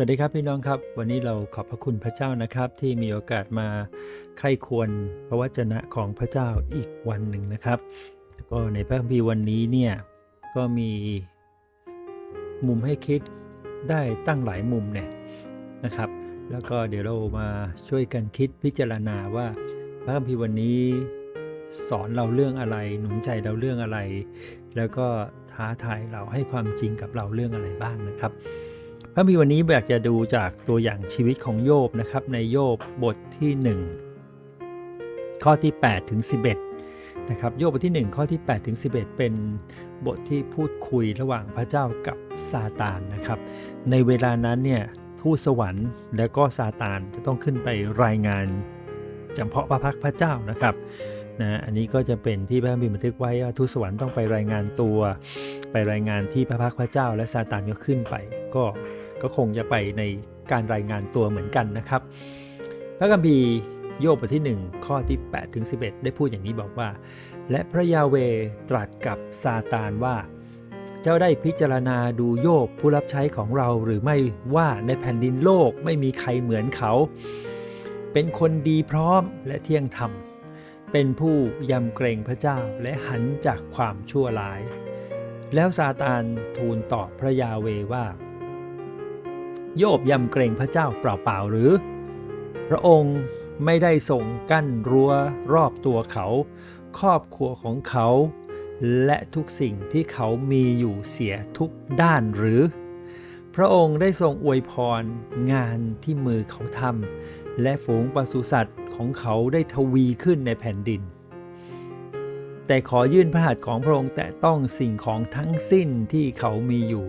วัสดีครับพี่น้องครับ วันนี้เราขอบพระคุณพระเจ้านะครับ ที่มีโอกาสมาไข้ควรพระวจนะของพระเจ้าอีกวันหนึ่งนะครับแล้วก็ในพระคัมภีร์วันนี้เนี่ยก็มีมุมให้คิดได้ตั้งหลายมุมเนี่ยนะครับ แล้วก็เดี๋ยวเรามาช่วยกันคิดพิจารณาว่าพระคัมภีร์วันนี้สอนเราเรื่องอะไร หนุนใจเราเรื่องอะไร แล้วก็ท้าทายเราให้ความจริงกับเราเรื่องอะไรบ้างนะครับ ระมีวันนี้อยากจะดูจากตัวอย่างชีวิตของโยบนะครับ ในโยบบทที่ 1 ข้อที่8ถึง11นะครับโยบบทที่ 1 ข้อที่8ถึง11 เป็นบทที่พูดคุยระหว่างพระเจ้ากับซาตานนะครับ ในเวลานั้นเนี่ยทูตสวรรค์และก็ซาตานจะต้องขึ้นไปรายงานจำเพาะพระพักพระเจ้านะครับนะอันนี้ก็จะเป็นที่พระคัมภีร์บันทึกไว้ว่าทูตสวรรค์ต้องไปรายงานตัว ไปรายงานที่พระพักพระเจ้า และซาตานก็ขึ้นไป ก็ ก็คงจะไปในการรายงานตัวเหมือนกันนะครับ พระคัมภีโยบบทที่ 1 ข้อที่8ถึง11 ได้พูดอย่างนี้บอกว่า และพระยาเวตรัสกับซาตานว่า เจ้าได้พิจารณาดูโยบผู้รับใช้ของเราหรือไม่ว่าในแผ่นดินโลกไม่มีใครเหมือนเขา เป็นคนดีพร้อมและเที่ยงธรรม เป็นผู้ยำเกรงพระเจ้าและหันจากความชั่วร้าย แล้วซาตานทูลตอบพระยาเวว่า โยบยำเกรงพระเจ้าเปล่าๆหรือ พระองค์ไม่ได้ทรงกั้นรั้วรอบตัวเขา ครอบครัวของเขา และทุกสิ่งที่เขามีอยู่เสียทุกด้านหรือ พระองค์ได้ทรงอวยพรงานที่มือเขาทำและฝูงปศุสัตว์ของเขาได้ทวีขึ้นในแผ่นดิน แต่ขอยื่นพระหัตถ์ของพระองค์แต่ต้องสิ่งของทั้งสิ้นที่เขามีอยู่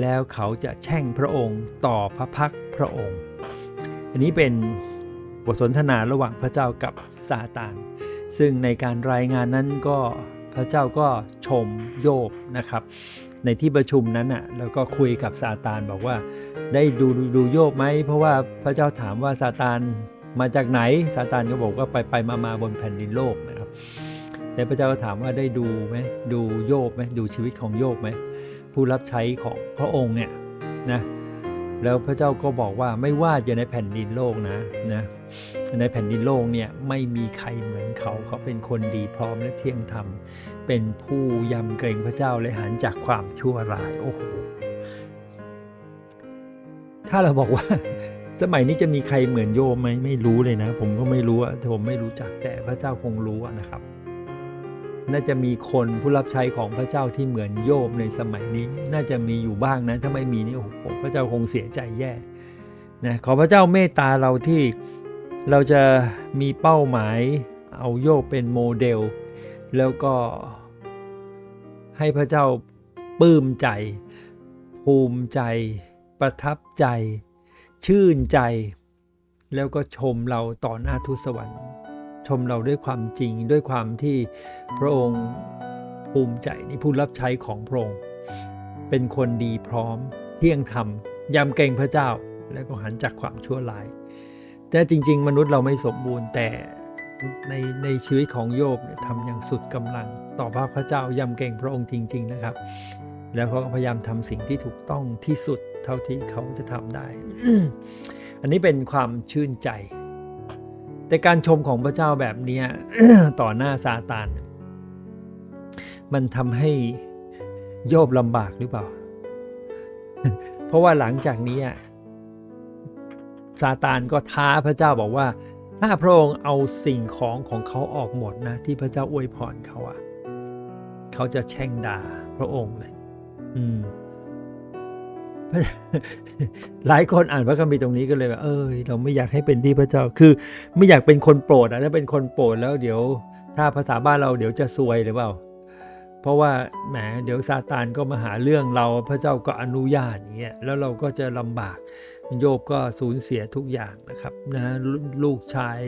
แล้วเขาจะแช่งพระองค์ต่อพระพักพระองค์ อันนี้เป็นบทสนทนาระหว่างพระเจ้ากับซาตาน ซึ่งในการรายงานนั้นก็พระเจ้าก็ชมโยบนะครับ ในที่ประชุมนั้นอะแล้วก็คุยกับซาตานบอกว่าได้ดูดูโยบไหมเพราะว่าพระเจ้าถามว่าซาตานมาจากไหนซาตานก็บอกว่าไปไปมามาบนแผ่นดินโลกนะครับแล้วพระเจ้าก็ถามว่าได้ดูไหมดูโยบไหมดูชีวิตของโยบไหม ผู้รับใช้ของพระองค์เนี่ยนะแล้วพระเจ้าก็บอกว่าไม่ว่าจะในแผ่นดินโลกนะนะในแผ่นดินโลกเนี่ยไม่มีใครเหมือนเขาเขาเป็นคนดีพร้อมและเที่ยงธรรม เป็นผู้ยำเกรงพระเจ้าและหันจากความชั่วร้ายโอ้โหถ้าเราบอกว่า สมัยนี้จะมีใครเหมือนโยมไหมไม่รู้เลยนะ ผมก็ไม่รู้อะผมไม่รู้จักแต่พระเจ้าคงรู้นะครับ น่าจะมีคนผู้รับใช้ของพระเจ้าที่เหมือนโยบในสมัยนี้ น่าจะมีอยู่บ้างนะถ้าไม่มีนี่โอ้โหพระเจ้าคงเสียใจแย่นะขอพระเจ้าเมตตาเราที่เราจะมีเป้าหมายเอาโยบเป็นโมเดล แล้วก็ให้พระเจ้าปลื้มใจ ภูมิใจ ประทับใจ ชื่นใจ แล้วก็ชมเราต่อหน้าทูตสวรรค์ ชมเราด้วยความจริงด้วยความที่พระองค์ภูมิใจในผู้รับใช้ของพระองค์ เป็นคนดีพร้อมเที่ยงธรรมยำเกรงพระเจ้าแล้วก็หันจากความชั่วร้าย แต่จริง ๆ มนุษย์เราไม่สมบูรณ์แต่ในในชีวิตของโยบเนี่ยทำอย่างสุดกำลัง ต่อพระพระเจ้ายำเกรงพระองค์จริง ๆ นะครับ แล้วเขาก็พยายามทำสิ่งที่ถูกต้องที่สุดเท่าที่เขาจะทำได้ อันนี้เป็นความชื่นใจ แต่การชมของพระเจ้าแบบนี้ต่อหน้าซาตานมันทำให้โยบลำบากหรือเปล่า เพราะว่าหลังจากนี้ซาตานก็ท้าพระเจ้าบอกว่า ถ้าพระองค์เอาสิ่งของของเขาออกหมดนะ ที่พระเจ้าอวยพรเขาอะเขาจะแช่งด่าพระองค์เลย อืม หลายคนอ่านพระคัมภีร์ตรงนี้ก็เลยแบบเออเราไม่อยากให้เป็นที่พระเจ้า คือ ไม่อยากเป็นคนโปรดอะถ้าเป็นคนโปรดแล้วเดี๋ยว ถ้าภาษาบ้านเราเดี๋ยวจะซวยหรือเปล่า เพราะว่าแหมเดี๋ยวซาตานก็มาหาเรื่องเราพระเจ้าก็อนุญาตอย่างเงี้ยแล้วเราก็จะลำบากโยบก็สูญเสียทุกอย่างนะครับนะลูกชาย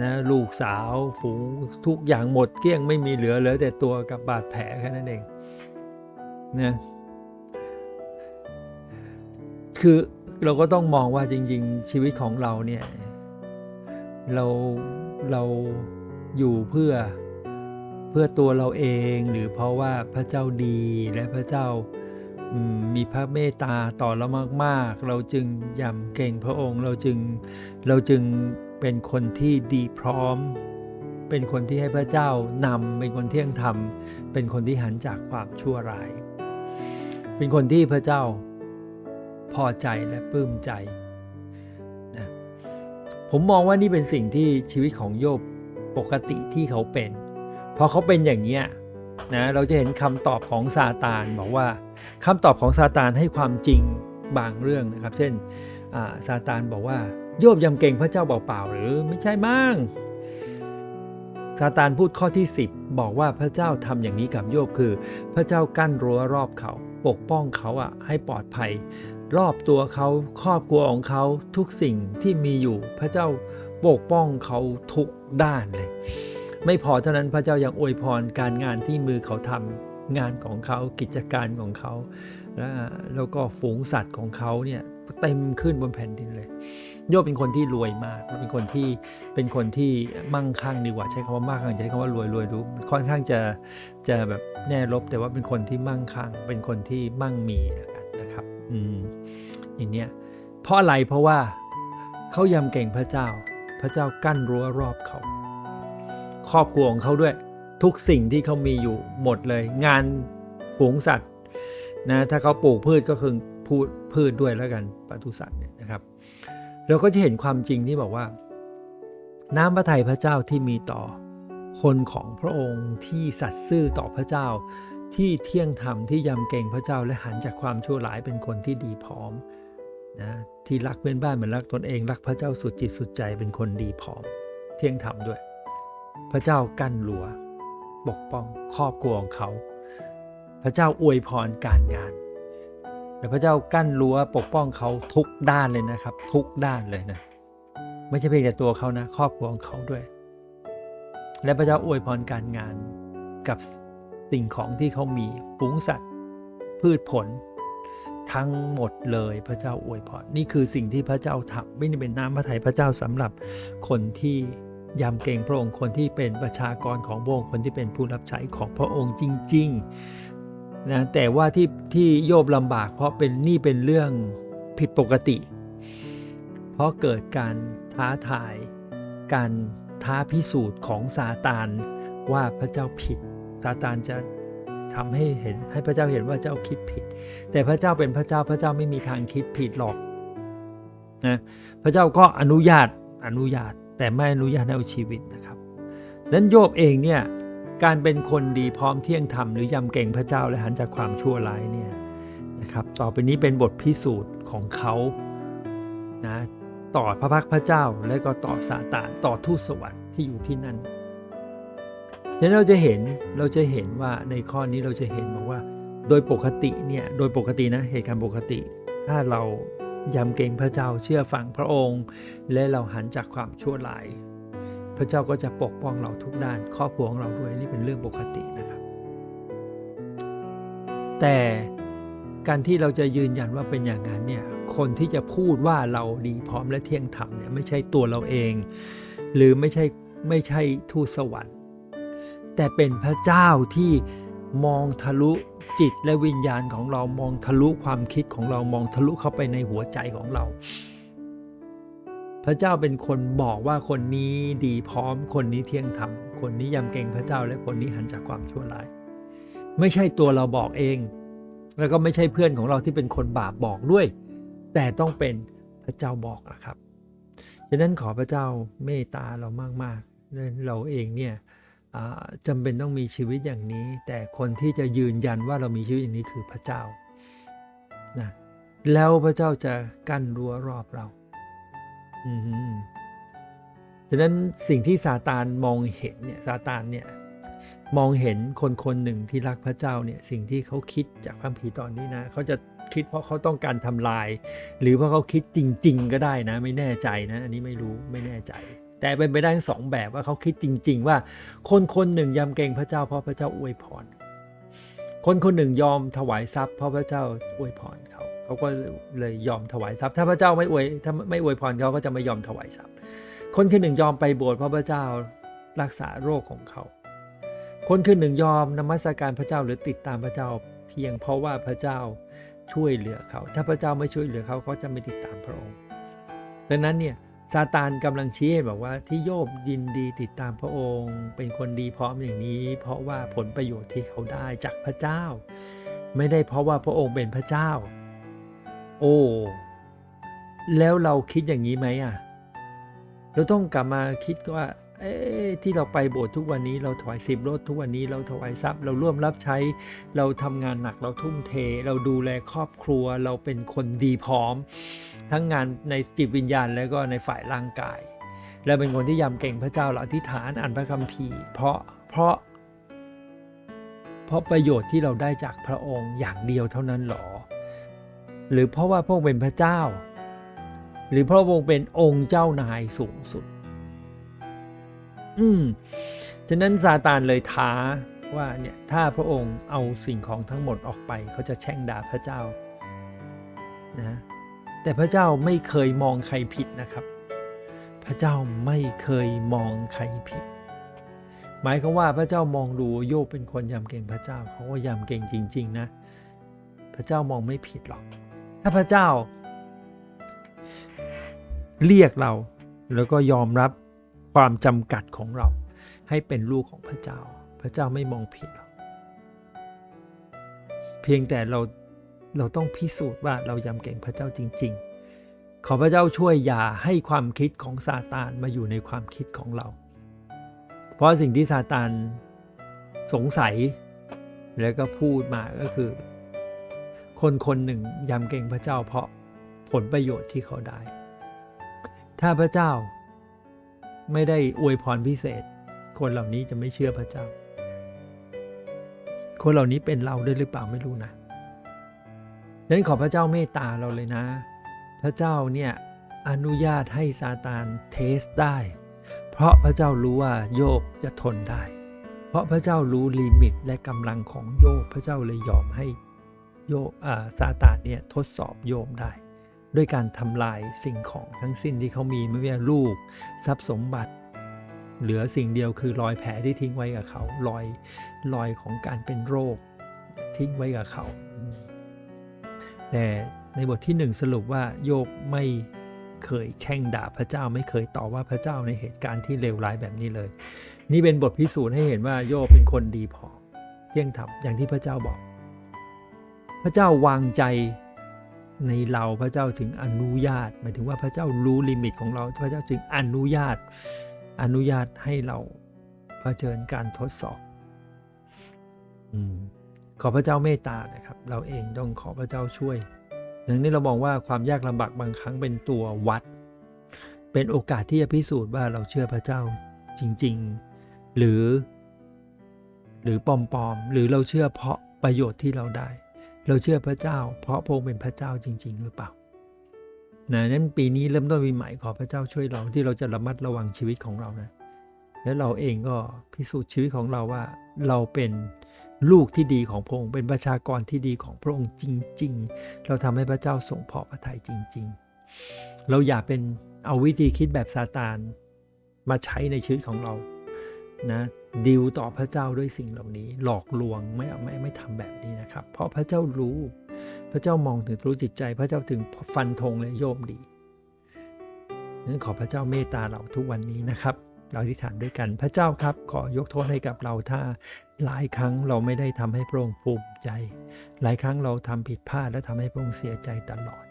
นะลูกสาวฝูงทุกอย่างหมดเกลี้ยงไม่มีเหลือเหลือแต่ตัวกับบาดแผลแค่นั้นเองนะ คือเราก็ต้องมองว่าจริง ๆ ชีวิตของเราเนี่ยเราเราอยู่เพื่อเพื่อตัวเราเองหรือเพราะว่าพระเจ้าดีและพระเจ้ามมีพระเมตตาต่อเรามากๆ เราจึงยำเกรงพระองค์ เราจึงเราจึงเป็นคนที่ดีพร้อม เป็นคนที่ให้พระเจ้านำเป็นคนเที่ยงธรรม เป็นคนที่หันจากความชั่วร้าย เป็นคนที่พระเจ้า พอใจและปลื้มใจนะผมมองว่านี่เป็นสิ่งที่ชีวิตของโยบปกติที่เขาเป็นพอเขาเป็นอย่างเนี้ยนะเราจะเห็นคำตอบของซาตานบอกว่าคำตอบของซาตานให้ความจริงบางเรื่องนะครับ เช่นอ่าซาตานบอกว่า โยบยำเกรงพระเจ้าเปล่าๆหรือไม่ใช่มั่งซาตานพูดข้อที่ 10 บอกว่าพระเจ้าทำอย่างนี้กับโยบคือ พระเจ้ากั้นรั้วรอบเขา ปกป้องเขาอะให้ปลอดภัย รอบตัวเขาครอบครัวของเขาทุกสิ่งที่มีอยู่ พระเจ้าปกป้องเขาทุกด้านเลย ไม่พอเท่านั้นพระเจ้ายังอวยพรการงานที่มือเขาทำงานของเขากิจการของเขา และแล้วก็ฝูงสัตว์ของเขาเนี่ยเต็มขึ้นบนแผ่นดินเลย โยบเป็นคนที่รวยมากเป็นคนที่เป็นคนที่มั่งคั่งดีกว่าใช้คำว่ามั่งคั่งใช้คำว่ารวยรวยรู้ค่อนข้างจะจะแบบแน่ลบแต่ว่าเป็นคนที่มั่งคั่ง เป็นคนที่มั่งมีนะ อืมอย่างเนี้ยเพราะอะไรเพราะว่าเขายำเก่งพระเจ้า พระเจ้ากั้นรั้วรอบเขา ครอบครัวของเขาด้วย ทุกสิ่งที่เขามีอยู่หมดเลย งานฝูงสัตว์นะถ้าเขาปลูกพืชก็คือพูดพืชด้วยแล้วกันปศุสัตว์เนี่ยนะครับเราก็จะเห็นความจริงที่บอกว่า น้ำพระทัยพระเจ้าที่มีต่อคนของพระองค์ที่สัตย์ซื่อต่อพระเจ้า ที่เที่ยงธรรมที่ยำเกรงพระเจ้าและหันจากความชั่วร้ายเป็นคนที่ดีพร้อมนะที่รักเพื่อนบ้านเหมือนรักตนเองรักพระเจ้าสุดจิตสุดใจเป็นคนดีพร้อม เที่ยงธรรมด้วย พระเจ้ากั้นรั้วปกป้องครอบครัวของเขา พระเจ้าอวยพรการงานและพระเจ้ากั้นรั้วปกป้องเขาทุกด้านเลยนะครับ ทุกด้านเลยนะไม่ใช่เพียงแต่ตัวเขานะ ครอบครัวของเขาด้วย และพระเจ้าอวยพรการงานกับ สิ่งของที่เขามีฝูงสัตว์ พืชผล ทั้งหมดเลยพระเจ้าอวยพรนี่คือสิ่งที่พระเจ้าทำไม่ได้เป็นน้ำพระทัยพระเจ้าสำหรับคนที่ยำเกรงพระองค์คนที่เป็นประชากรของพระองค์คนที่เป็นผู้รับใช้ของพระองค์จริงๆนะแต่ว่าที่ที่โยบลำบาก เพราะเป็นนี่เป็นเรื่องผิดปกติ เพราะเกิดการท้าทายการท้าพิสูจน์ของซาตานว่าพระเจ้าผิด ซาตานจะทำให้เห็นให้พระเจ้าเห็นว่าเจ้าคิดผิด แต่พระเจ้าเป็นพระเจ้าพระเจ้าไม่มีทางคิดผิดหรอกนะพระเจ้าก็อนุญาตอนุญาตแต่ไม่อนุญาตให้เอาชีวิตนะครับนั้นโยบเองเนี่ยการเป็นคนดีพร้อมเที่ยงธรรมหรือยำเก่งพระเจ้าและหันจากความชั่วร้ายเนี่ยนะครับต่อไปนี้เป็นบทพิสูจน์ของเขานะต่อพระพักพระเจ้าและก็ต่อซาตานต่อทูตสวรรค์ที่อยู่ที่นั่น ฉะนั้นเราจะเห็นเราจะเห็นว่าในข้อนี้เราจะเห็นบอกว่า โดยปกติเนี่ยโดยปกตินะเหตุการณ์ปกติ ถ้าเรายำเกรงพระเจ้าเชื่อฟังพระองค์ และเราหันจากความชั่วร้าย พระเจ้าก็จะปกป้องเราทุกด้านครอบครัวของเราด้วยนี่เป็นเรื่องปกตินะครับ แต่การที่เราจะยืนยันว่าเป็นอย่างนั้นเนี่ยคนที่จะพูดว่าเราดีพร้อมและเที่ยงธรรมเนี่ยไม่ใช่ตัวเราเอง หรือไม่ใช่ไม่ใช่ทูตสวรรค์ แต่เป็นพระเจ้าที่มองทะลุจิตและวิญญาณของเรามองทะลุความคิดของเรามองทะลุเข้าไปในหัวใจของเรา พระเจ้าเป็นคนบอกว่าคนนี้ดีพร้อม คนนี้เที่ยงธรรม คนนี้ยำเกรงพระเจ้าและคนนี้หันจากความชั่วร้าย ไม่ใช่ตัวเราบอกเอง แล้วก็ไม่ใช่เพื่อนของเราที่เป็นคนบาปบอกด้วย แต่ต้องเป็นพระเจ้าบอกนะครับฉะนั้นขอพระเจ้าเมตตาเรามากๆเราเองเนี่ย จำเป็นต้องมีชีวิตอย่างนี้ แต่คนที่จะยืนยันว่าเรามีชีวิตอย่างนี้คือพระเจ้านะแล้วพระเจ้าจะกั้นรั้วรอบเราอืมฉะนั้นสิ่งที่ซาตานมองเห็นเนี่ยซาตานเนี่ยมองเห็นคนคนหนึ่งที่รักพระเจ้าเนี่ยสิ่งที่เขาคิดจากพระผีตอนนี้นะเขาจะคิดเพราะเขาต้องการทำลาย หรือเพราะเขาคิดจริง ๆ ก็ได้นะ ไม่แน่ใจนะ อันนี้ไม่รู้ไม่แน่ใจ แต่เป็นไปได้ทั้งสองแบบว่าเขาคิดจริง ๆ ว่าคนคนหนึ่งยำเกรงพระเจ้าเพราะพระเจ้าอวยพร คนคนหนึ่งยอมถวายทรัพย์เพราะพระเจ้าอวยพรเขาเขาก็เลยยอมถวายทรัพย์ ถ้าพระเจ้าไม่อวยถ้าไม่อวยพรเขาก็จะไม่ยอมถวายทรัพย์ คนคนหนึ่งยอมไปโบสถ์เพราะพระเจ้ารักษาโรคของเขา คนคนหนึ่งยอมนมัสการพระเจ้าหรือติดตามพระเจ้า เพียงเพราะว่าพระเจ้าช่วยเหลือเขา ถ้าพระเจ้าไม่ช่วยเหลือเขาเขาจะไม่ติดตามพระองค์ดังนั้นเนี่ย ซาตานกำลังชี้ให้บอกว่าที่โยบยินดีติดตามพระองค์ เป็นคนดีพร้อมอย่างนี้ เพราะว่าผลประโยชน์ที่เขาได้จากพระเจ้า ไม่ได้เพราะว่าพระองค์เป็นพระเจ้า โอ้แล้วเราคิดอย่างนี้ไหมอะเราต้องกลับมาคิดว่าเอ๊ที่เราไปโบสถ์ทุกวันนี้เราถวายสิบรถทุกวันนี้เราถวายทรัพย์เราร่วมรับใช้เราทำงานหนักเราทุ่มเท เราดูแลครอบครัว เราเป็นคนดีพร้อม ทั้งงานในจิตวิญญาณแล้วก็ในฝ่ายร่างกาย และเป็นคนที่ยำเก่งพระเจ้าเราอธิษฐานอ่านพระคัมภีร์เพราะเพราะ เพราะประโยชน์ที่เราได้จากพระองค์อย่างเดียวเท่านั้นหรอ หรือเพราะว่าพระองค์เป็นพระเจ้า หรือเพราะพระองค์เป็นองค์เจ้านายสูงสุด อืมฉะนั้นซาตานเลยท้าว่าเนี่ยถ้าพระองค์เอาสิ่งของทั้งหมดออกไป เขาจะแช่งด่าพระเจ้านะ แต่พระเจ้าไม่เคยมองใครผิดนะครับ พระเจ้าไม่เคยมองใครผิด หมายความว่าพระเจ้ามองดูโยบเป็นคนยำเก่งพระเจ้าเขาก็ยำเก่งจริง ๆ นะ พระเจ้ามองไม่ผิดหรอก ถ้าพระเจ้า เรียกเราแล้วก็ยอมรับความจำกัดของเรา ให้เป็นลูกของพระเจ้า พระเจ้าไม่มองผิดหรอกเพียงแต่เรา เราต้องพิสูจน์ว่าเรายำเก่งพระเจ้าจริง ๆ ขอพระเจ้าช่วยอย่าให้ความคิดของซาตานมาอยู่ในความคิดของเรา เพราะสิ่งที่ซาตานสงสัย แล้วก็พูดมาก็คือ คนคนหนึ่งยำเก่งพระเจ้าเพราะผลประโยชน์ที่เขาได้ ถ้าพระเจ้าไม่ได้อวยพรพิเศษ คนเหล่านี้จะไม่เชื่อพระเจ้า คนเหล่านี้เป็นเราด้วยหรือเปล่าไม่รู้นะ นั้นขอพระเจ้าเมตตาเราเลยนะ พระเจ้าเนี่ยอนุญาตให้ซาตานเทสได้ เพราะพระเจ้ารู้ว่าโยบจะทนได้ เพราะพระเจ้ารู้ลิมิตและกำลังของโยบพระเจ้าเลยยอมให้โยบอ่าซาตานเนี่ยทดสอบโยบได้ ด้วยการทำลายสิ่งของทั้งสิ้นที่เขามีไม่ว่าลูก ทรัพย์สมบัติ เหลือสิ่งเดียวคือรอยแผลที่ทิ้งไว้กับเขารอยรอยของการเป็นโรคทิ้งไว้กับเขา แต่ในบทที่หนึ่งสรุปว่าโยบไม่เคยแช่งด่าพระเจ้าไม่เคยต่อว่าพระเจ้าในเหตุการณ์ที่เลวร้ายแบบนี้เลย นี่เป็นบทพิสูจน์ให้เห็นว่าโยบเป็นคนดีพอเที่ยงธรรมอย่างที่พระเจ้าบอก พระเจ้าวางใจในเราพระเจ้าถึงอนุญาต หมายถึงว่าพระเจ้ารู้ลิมิตของเรา พระเจ้าจึงอนุญาต อนุญาตให้เราเผชิญการทดสอบ อ ขอพระเจ้าเมตตานะครับ เราเองต้องขอพระเจ้าช่วยดังนี้เรามองว่าความยากลำบากบางครั้งเป็นตัววัด เป็นโอกาสที่จะพิสูจน์ว่าเราเชื่อพระเจ้าจริง ๆ หรือ หรือปลอมๆหรือเราเชื่อเพราะประโยชน์ที่เราได้ เราเชื่อพระเจ้า เพราะพระองค์เป็นพระเจ้าจริง ๆ หรือเปล่านะนั้นปีนี้เริ่มต้นปีใหม่ขอพระเจ้าช่วยเราที่เราจะระมัดระวังชีวิตของเรานะ แล้วเราเองก็พิสูจน์ชีวิตของเราว่าเราเป็น ลูกที่ดีของพระองค์เป็นประชากรที่ดีของพระองค์จริง ๆ เราทำให้พระเจ้าทรงพอพระทัยจริง ๆ เราอย่าเป็นเอาวิธีคิดแบบซาตานมาใช้ในชีวิตของเรานะดิวต่อพระเจ้าด้วยสิ่งเหล่านี้ หลอกลวงไม่ไม่ไม่ทำแบบนี้นะครับ เพราะพระเจ้ารู้ พระเจ้ามองถึงรู้จิตใจ พระเจ้าถึงฟันธงและโยมดีนั้นขอพระเจ้าเมตตาเราทุกวันนี้นะครับ เราอธิษฐานด้วยกันพระเจ้าครับ ขอยกโทษให้กับเราถ้าหลายครั้งเราไม่ได้ทำให้พระองค์ภูมิใจ หลายครั้งเราทำผิดพลาดและทำให้พระองค์เสียใจตลอด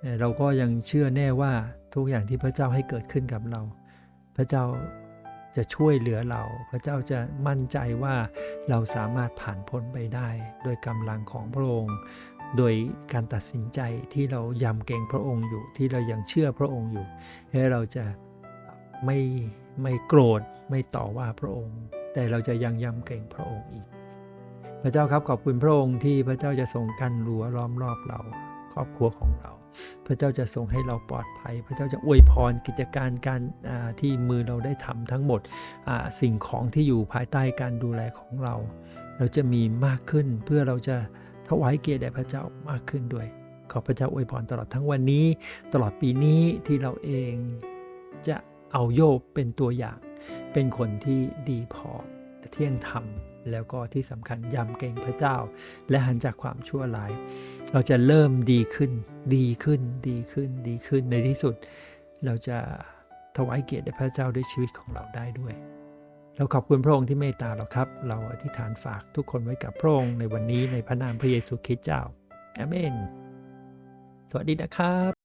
แต่เราก็ยังเชื่อแน่ว่าทุกอย่างที่พระเจ้าให้เกิดขึ้นกับเรา พระเจ้าจะช่วยเหลือเรา พระเจ้าจะมั่นใจว่าเราสามารถผ่านพ้นไปได้ โดยกำลังของพระองค์ โดยการตัดสินใจที่เรายำเกรงพระองค์อยู่ ที่เรายังเชื่อพระองค์อยู่ ให้เราจะ ไม่ไม่โกรธไม่ต่อว่าพระองค์ แต่เราจะยังยำเกรงพระองค์อีก พระเจ้าครับขอบคุณพระองค์ที่พระเจ้าจะทรงกันรั้วล้อมรอบเรา ครอบครัวของเรา พระเจ้าจะทรงให้เราปลอดภัย พระเจ้าจะอวยพรกิจการการที่มือเราได้ทำทั้งหมดสิ่งของที่อยู่ภายใต้การดูแลของเรา เราจะมีมากขึ้นเพื่อเราจะถวายเกียรติแด่พระเจ้ามากขึ้นด้วย ขอพระเจ้าอวยพรตลอดทั้งวันนี้ ตลอดปีนี้ที่เราเองจะ เอาโยบเป็นตัวอย่าง เป็นคนที่ดีพอเที่ยงธรรมแล้วก็ที่สำคัญยำเกรงพระเจ้า และหันจากความชั่วร้าย เราจะเริ่มดีขึ้น ดีขึ้น ดีขึ้น ดีขึ้น ในที่สุด เราจะถวายเกียรติแด่พระเจ้าด้วยชีวิตของเราได้ด้วย เราขอบคุณพระองค์ที่เมตตาเราครับ เราอธิษฐานฝากทุกคนไว้กับพระองค์ในวันนี้ในพระนามพระเยซูคริสต์เจ้าอาเมนสวัสดีนะครับ